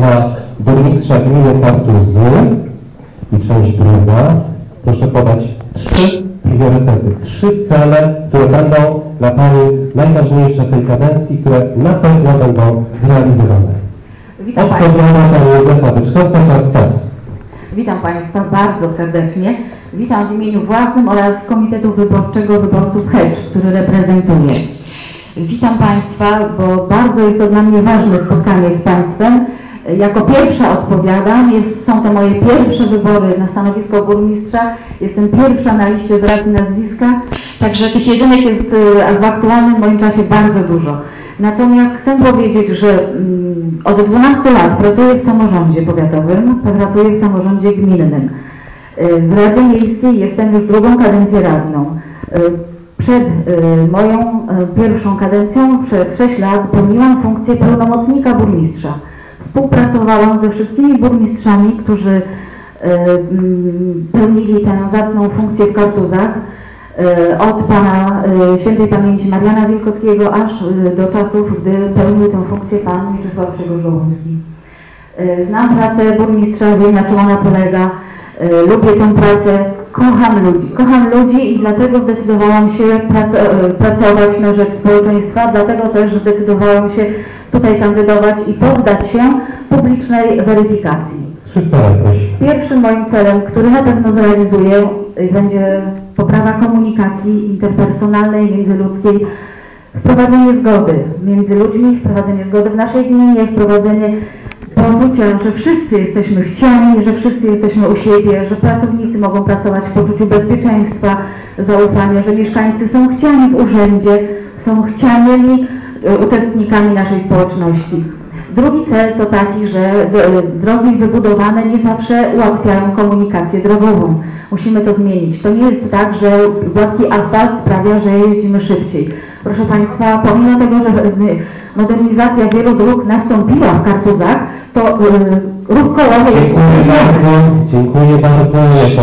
na burmistrza gminy Kartuzy i część druga. Proszę podać trzy priorytety, trzy cele, które będą dla Pani najważniejsze w tej kadencji, które na pewno będą zrealizowane. Witam. Odpowiada Pani Józefa Byczkowska, czas start. Witam Państwa bardzo serdecznie. Witam w imieniu własnym oraz Komitetu Wyborczego Wyborców Hedge, który reprezentuję. Witam Państwa, bo bardzo jest to dla mnie ważne spotkanie z Państwem. Jako pierwsza odpowiadam, jest, są to moje pierwsze wybory na stanowisko burmistrza. Jestem pierwsza na liście z racji nazwiska, także tych jedynek jest y, w aktualnym moim czasie bardzo dużo. Natomiast chcę powiedzieć, że mm, od 12 lat pracuję w samorządzie powiatowym, pracuję w samorządzie gminnym. Y, W Radzie Miejskiej jestem już drugą kadencję radną. Y, Przed moją pierwszą kadencją przez 6 lat pełniłam funkcję pełnomocnika burmistrza. Współpracowałam ze wszystkimi burmistrzami, którzy y, mm, pełnili tę zacną funkcję w Kartuzach. y, Od pana y, świętej pamięci Mariana Wielkowskiego aż do czasów, gdy pełnił tę funkcję pan Mieczysław Grzegorz Żołuński. Y, Znam pracę burmistrza, wiem na czym ona polega, lubię tę pracę, kocham ludzi. Kocham ludzi i dlatego zdecydowałam się y, pracować na rzecz społeczeństwa, dlatego też zdecydowałam się tutaj kandydować i poddać się publicznej weryfikacji. Trzy cele, proszę. Pierwszym moim celem, który na pewno zrealizuję, będzie poprawa komunikacji interpersonalnej, międzyludzkiej, wprowadzenie zgody między ludźmi, wprowadzenie zgody w naszej gminie, wprowadzenie poczucia, że wszyscy jesteśmy chciani, że wszyscy jesteśmy u siebie, że pracownicy mogą pracować w poczuciu bezpieczeństwa, zaufania, że mieszkańcy są chciani w urzędzie, są chcianymi y, uczestnikami naszej społeczności. Drugi cel to taki, że d- drogi wybudowane nie zawsze ułatwiają komunikację drogową. Musimy to zmienić. To nie jest tak, że gładki asfalt sprawia, że jeździmy szybciej. Proszę Państwa, pomimo tego, że modernizacja wielu dróg nastąpiła w Kartuzach, to y, ruch kołowy jest Dziękuję bardzo. Dziękuję bardzo.